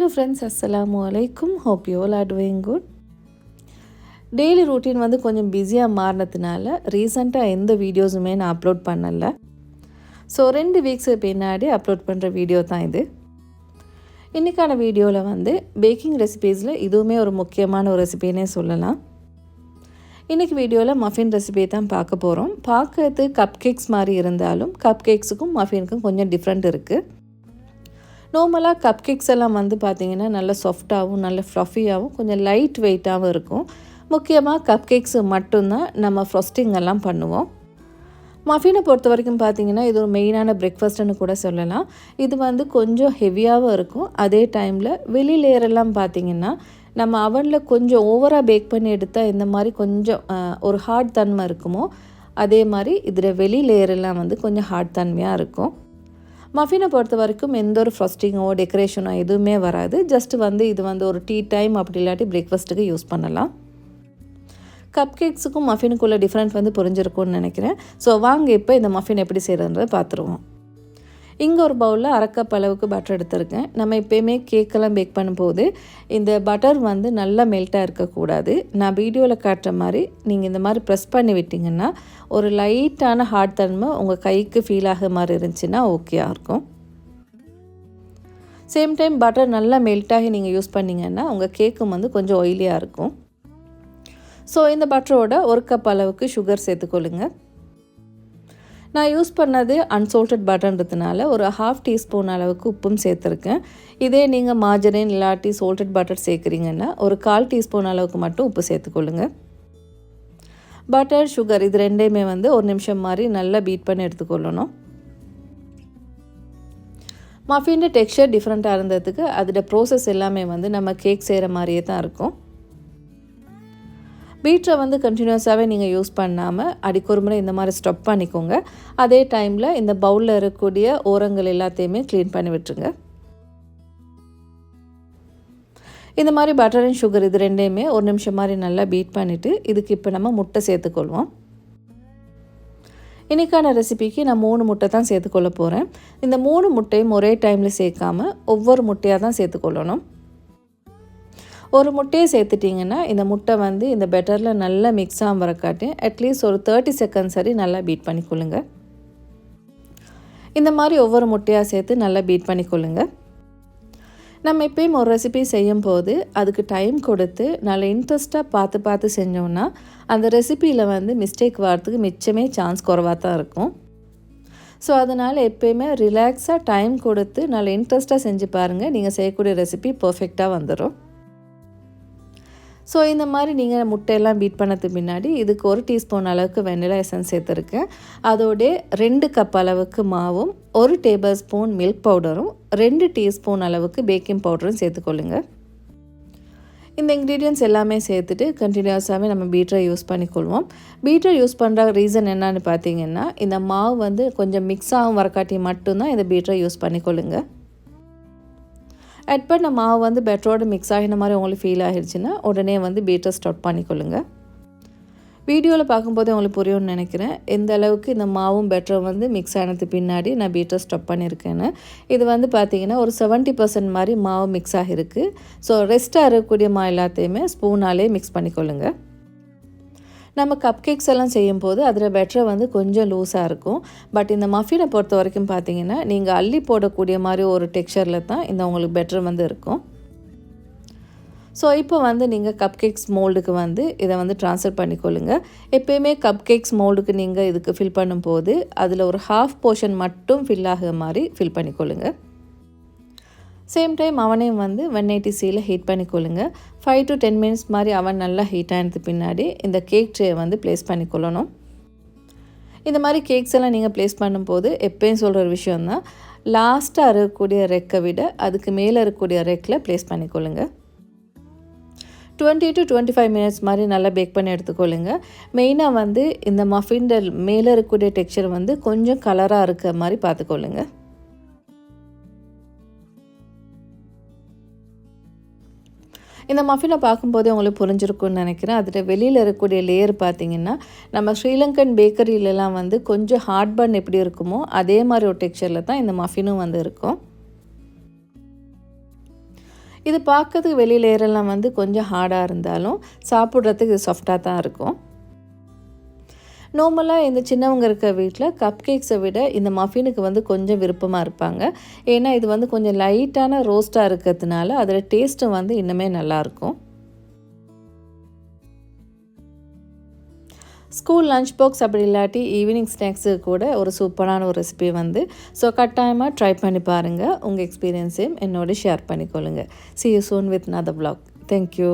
Hello friends அஸ்லாம் வலைக்கும் hope you all are doing good daily routine வந்து கொஞ்சம் பிஸியாக மாறினதுனால ரீசெண்டாக எந்த வீடியோஸுமே நான் அப்லோட் பண்ணலை. ஸோ ரெண்டு வீக்ஸு பின்னாடி அப்லோட் பண்ணுற வீடியோ தான் இது. இன்றைக்கான வீடியோவில் வந்து பேக்கிங் ரெசிபீஸில் இதுவுமே ஒரு முக்கியமான ஒரு ரெசிபின்னே சொல்லலாம். இன்றைக்கி வீடியோவில் மஃபின் ரெசிபி தான் பார்க்க போகிறோம் பார்க்கறது கப் கேக்ஸ் மாதிரி இருந்தாலும் கப் கேக்ஸுக்கும் மஃபினுக்கும் கொஞ்சம் டிஃப்ரெண்ட் இருக்குது நார்மலாக கப் கேக்ஸ் எல்லாம் வந்து பார்த்திங்கன்னா நல்ல சாஃப்டாகவும் நல்ல ஃப்ளஃபியாகவும் கொஞ்சம் லைட் வெயிட்டாகவும் இருக்கும். முக்கியமாக கப் கேக்ஸு மட்டும்தான் நம்ம ஃப்ரஸ்டிங் எல்லாம் பண்ணுவோம். மஃபினை பொறுத்த வரைக்கும் பார்த்தீங்கன்னா இது ஒரு மெயினான பிரேக்ஃபாஸ்ட்டுன்னு கூட சொல்லலாம். இது வந்து கொஞ்சம் ஹெவியாகவும் இருக்கும். அதே டைமில் வெளி லேயரெல்லாம் பார்த்தீங்கன்னா நம்ம அவனில் கொஞ்சம் ஓவராக பேக் பண்ணி எடுத்தால் இந்த மாதிரி கொஞ்சம் ஒரு ஹார்ட் தன்மை இருக்குமோ அதே மாதிரி இதில் வெளி லேயரெல்லாம் வந்து கொஞ்சம் ஹார்ட் தன்மையாக இருக்கும். மஃபினை பொறுத்த வரைக்கும் எந்த ஒரு ஃப்ரஸ்டிங்கோ டெக்கரேஷனோ எதுவுமே வராது. ஜஸ்ட் வந்து இது வந்து ஒரு டீ டைம் அப்படி இல்லாட்டி பிரேக்ஃபாஸ்ட்டுக்கு யூஸ் பண்ணலாம். கப் கேக்ஸுக்கும் மஃபினுக்குள்ள டிஃப்ரெண்ட் வந்து புரிஞ்சிருக்கும்னு நினைக்கிறேன். ஸோ வாங்க இப்போ இந்த மஃபின் எப்படி செய்கிறதுன்றதை பார்த்துருவோம். இங்கே ஒரு பவுலில் அரைக்கப் அளவுக்கு பட்டர் எடுத்திருக்கேன். நம்ம எப்போயுமே கேக்கெல்லாம் பேக் பண்ணும்போது இந்த பட்டர் வந்து நல்லா மெல்ட்டாக இருக்கக்கூடாது. நான் வீடியோவில் காட்டுற மாதிரி நீங்கள் இந்த மாதிரி ப்ரெஸ் பண்ணி விட்டிங்கன்னா ஒரு லைட்டான ஹார்ட் தன்மை உங்கள் கைக்கு ஃபீல் ஆகிற மாதிரி இருந்துச்சுன்னா ஓகேயாக இருக்கும். சேம் டைம் பட்டர் நல்லா மெல்ட்டாகி நீங்கள் யூஸ் பண்ணிங்கன்னா உங்கள் கேக்கும் வந்து கொஞ்சம் ஆயிலியாக இருக்கும். ஸோ இந்த பட்டரோட ஒரு கப் அளவுக்கு சுகர் சேர்த்துக்கொள்ளுங்கள் நான் யூஸ் பண்ணது அன்சோல்டட் பட்டர்ன்றதுனால ஒரு ஹாஃப் டீஸ்பூன் அளவுக்கு உப்பும் சேர்த்துருக்கேன். இதே நீங்கள் மாஜரின் இல்லாட்டி சோல்டட் பட்டர் சேர்க்குறீங்கன்னா ஒரு கால் டீஸ்பூன் அளவுக்கு மட்டும் உப்பு சேர்த்துக்கொள்ளுங்க. பட்டர் சுகர் இது ரெண்டையுமே வந்து ஒரு நிமிஷம் மாதிரி நல்லா பீட் பண்ணி எடுத்துக்கொள்ளணும். மஃபின் டெக்ஸ்சர் டிஃப்ரெண்ட்டாக இருந்ததுக்கு அதோட ப்ரோசஸ் எல்லாமே வந்து நம்ம கேக் செய்கிற மாதிரியே தான் இருக்கும். பீட்ரை வந்து கண்டினியூஸாகவே நீங்கள் யூஸ் பண்ணாமல் அடிக்கொரு முறை இந்த மாதிரி ஸ்டப் பண்ணிக்கோங்க. அதே டைமில் இந்த பவுலில் இருக்கக்கூடிய ஓரங்கள் எல்லாத்தையுமே க்ளீன் பண்ணி விட்டுருங்க. இந்த மாதிரி பட்டர் அண்ட் சுகர் இது ரெண்டையுமே ஒரு நிமிஷம் மாதிரி நல்லா பீட் பண்ணிவிட்டு இதுக்கு இப்போ நம்ம முட்டை சேர்த்துக்கொள்வோம். இன்றைக்கான ரெசிபிக்கு நான் மூணு முட்டை தான் சேர்த்துக்கொள்ள போகிறேன் இந்த மூணு முட்டையும் ஒரே டைமில் சேர்க்காமல் ஒவ்வொரு முட்டையாக தான் சேர்த்துக்கொள்ளணும். ஒரு முட்டையை சேர்த்துட்டிங்கன்னா இந்த முட்டை வந்து இந்த பெட்டரில் நல்லா மிக்ஸ் ஆகும் அட்லீஸ்ட் ஒரு தேர்ட்டி செகண்ட்ஸ் சரி நல்லா பீட் பண்ணிக்கொள்ளுங்க. இந்த மாதிரி ஒவ்வொரு முட்டையாக சேர்த்து நல்லா பீட் பண்ணிக்கொள்ளுங்க. நம்ம எப்பயும் ஒரு ரெசிபி செய்யும் போது அதுக்கு டைம் கொடுத்து நல்ல இன்ட்ரெஸ்ட்டாக பார்த்து பார்த்து செஞ்சோம்னா அந்த ரெசிப்பியில் வந்து மிஸ்டேக் வரத்துக்கு மிச்சமே சான்ஸ் குறவாக தான் இருக்கும். ஸோ அதனால் எப்போயுமே ரிலாக்ஸாக டைம் கொடுத்து நல்ல இன்ட்ரெஸ்ட்டாக செஞ்சு பாருங்கள் நீங்கள் செய்யக்கூடிய ரெசிபி பர்ஃபெக்டாக வந்துடும் ஸோ இந்த மாதிரி நீங்கள் முட்டையெல்லாம் பீட் பண்ணதுக்கு பின்னாடி இதுக்கு ஒரு டீஸ்பூன் அளவுக்கு வெண்ணிலா எசன்ஸ் சேர்த்துருக்கேன். அதோடைய ரெண்டு கப் அளவுக்கு மாவும் ஒரு டேபிள் ஸ்பூன் மில்க் பவுடரும் ரெண்டு டீஸ்பூன் அளவுக்கு பேக்கிங் பவுடரும் சேர்த்துக்கொள்ளுங்க. இந்த இன்க்ரீடியன்ஸ் எல்லாமே சேர்த்துட்டு கண்டினியூஸாகவே நம்ம பீட்டரை யூஸ் பண்ணிக்கொள்வோம். பீட்டர் யூஸ் பண்ணுற ரீசன் என்னன்னு பார்த்தீங்கன்னா இந்த மாவு வந்து கொஞ்சம் மிக்ஸ் ஆகும் வரக்காட்டி மட்டும்தான் இந்த பீட்டரை யூஸ் பண்ணிக்கொள்ளுங்கள் ஆட் பண்ண மாவு வந்து பெட்டரோடு மிக்ஸ் ஆகின மாதிரி உங்களுக்கு ஃபீல் ஆகிடுச்சுன்னா உடனே வந்து பீட்டர் ஸ்டார்ட் பண்ணிக்கொள்ளுங்க. வீடியோவில் பார்க்கும்போது உங்களுக்கு புரியும்னு நினைக்கிறேன். எந்த அளவுக்கு இந்த மாவும் பெட்டரும் வந்து மிக்ஸ் ஆனது பின்னாடி நான் பீட்டர் ஸ்டப் பண்ணியிருக்கேன்னு இது வந்து பார்த்திங்கன்னா ஒரு செவன்ட்டி பர்சன்ட் மாதிரி மாவு மிக்ஸ் ஆகிருக்கு. ஸோ ரெஸ்ட்டாக இருக்கக்கூடிய மா எல்லாத்தையுமே ஸ்பூனாலே மிக்ஸ் பண்ணிக்கொள்ளுங்கள் நம்ம கப் கேக்ஸ் எல்லாம் செய்யும்போது அதில் பெட்டரை வந்து கொஞ்சம் லூஸாக இருக்கும். பட் இந்த மஃபினை பொறுத்த வரைக்கும் பார்த்தீங்கன்னா நீங்கள் அள்ளி போடக்கூடிய மாதிரி ஒரு டெக்ஸ்சரில் தான் இந்த உங்களுக்கு பெட்டர் வந்து இருக்கும். ஸோ இப்போ வந்து நீங்கள் கப் கேக்ஸ் மோல்டுக்கு வந்து இதை வந்து ட்ரான்ஸ்ஃபர் பண்ணிக்கொள்ளுங்க. எப்போயுமே கப் கேக்ஸ் மோல்டுக்கு நீங்கள் இதுக்கு ஃபில் பண்ணும்போது அதில் ஒரு ஹாஃப் போர்ஷன் மட்டும் ஃபில் ஆகிற மாதிரி ஃபில் பண்ணிக்கொள்ளுங்கள் சேம் டைம் அவனையும் வந்து ஒன் எயிட்டி சியில் ஹீட் பண்ணிக்கொள்ளுங்க. ஃபைவ் டு டென் மினிட்ஸ் மாதிரி அவன் நல்லா ஹீட் ஆனது பின்னாடி இந்த கேக் ட்ரே வந்து ப்ளேஸ் பண்ணிக்கொள்ளணும். இந்த மாதிரி கேக்ஸ் எல்லாம் நீங்கள் ப்ளேஸ் பண்ணும்போது எப்பயும் சொல்கிற ஒரு விஷயந்தான் லாஸ்ட்டாக இருக்கக்கூடிய ரெக்கை விட அதுக்கு மேலே இருக்கக்கூடிய ரெக்கில் ப்ளேஸ் பண்ணிக்கொள்ளுங்க. Twenty to twenty five minutes மாதிரி நல்லா பேக் பண்ணி எடுத்துக்கொள்ளுங்க. மெயினாக வந்து இந்த மஃபின்ட மேலே இருக்கக்கூடிய டெக்ஸ்சர் வந்து கொஞ்சம் கலராக இருக்க மாதிரி பார்த்துக்கொள்ளுங்கள் இந்த மஃபினை பார்க்கும்போதே உங்களுக்கு புரிஞ்சிருக்கும்னு நினைக்கிறேன். அதில் வெளியில் இருக்கக்கூடிய லேயர் பார்த்தீங்கன்னா நம்ம ஸ்ரீலங்கன் பேக்கரியிலலாம் வந்து கொஞ்சம் ஹார்ட் பன் எப்படி இருக்குமோ அதே மாதிரி ஒரு டெக்ஸ்சரில் தான் இந்த மஃபினும் வந்து இருக்கும். இது பார்க்கறதுக்கு வெளியில் ஏரெல்லாம் வந்து கொஞ்சம் ஹார்டாக இருந்தாலும் சாப்பிட்றதுக்கு இது சாஃப்டாக தான் இருக்கும். நார்மலாக இந்த சின்னவங்க இருக்க வீட்டில் கப் கேக்ஸை விட இந்த மஃபினுக்கு வந்து கொஞ்சம் விருப்பமாக இருப்பாங்க. ஏன்னா இது வந்து கொஞ்சம் லைட்டான ரோஸ்ட்டாக இருக்கிறதுனால அதில் டேஸ்ட்டும் வந்து இன்னுமே நல்லாயிருக்கும் ஸ்கூல் லஞ்ச் பாக்ஸ் அப்படி இல்லாட்டி ஈவினிங் ஸ்நாக்ஸுக்கு கூட ஒரு சூப்பரான ஒரு ரெசிபி வந்து. ஸோ கட்டாயமாக ட்ரை பண்ணி பாருங்கள் உங்கள் எக்ஸ்பீரியன்ஸையும் என்னோட share பண்ணிக்கொள்ளுங்கள் see you soon with another blog thank you